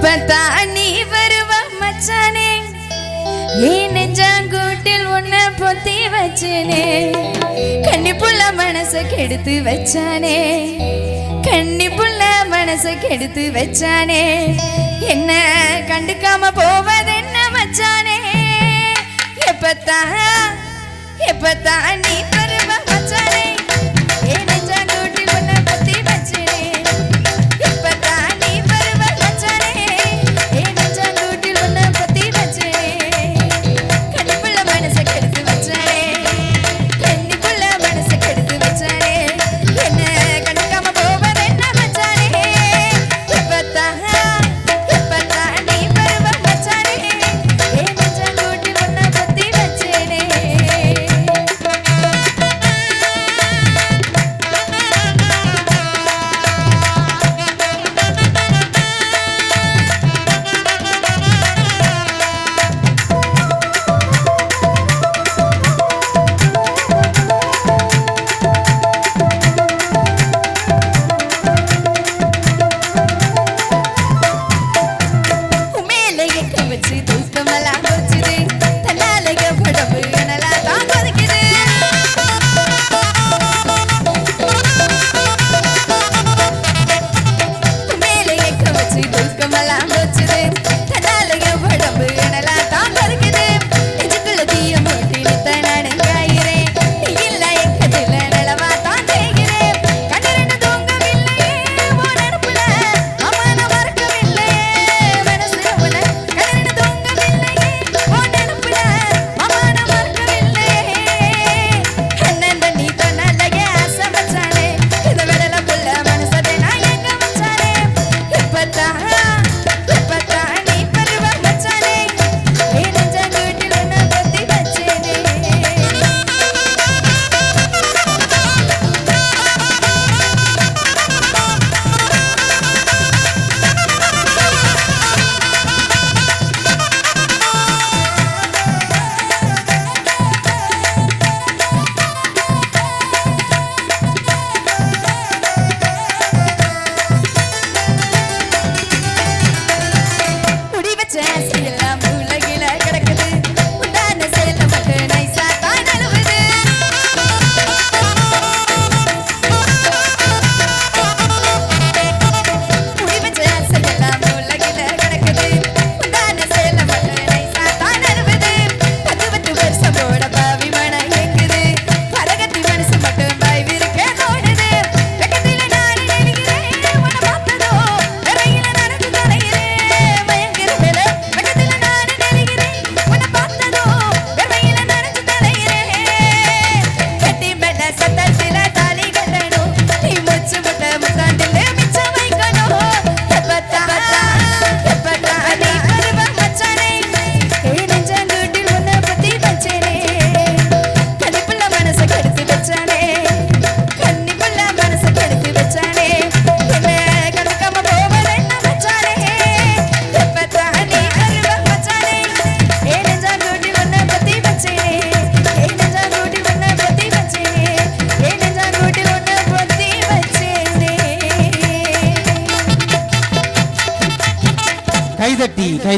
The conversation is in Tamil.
எப்பத்தான் நீ வருவ மச்சானே? ஏ நெஞ்சாங்கூட்டில் உன்னை பொத்தி வச்சேனே. கன்னி புள்ள மனச கெடுத்து வச்சானே. கண்ணி புள்ள மனச கெடுத்து வச்சானே. என்ன கண்டுக்காம போவதென்ன மச்சானே? எப்பத்தான் எப்பத்தான் நீ வருவ மச்சானே? కుంకుమలాగొచ్చిది 一个底开。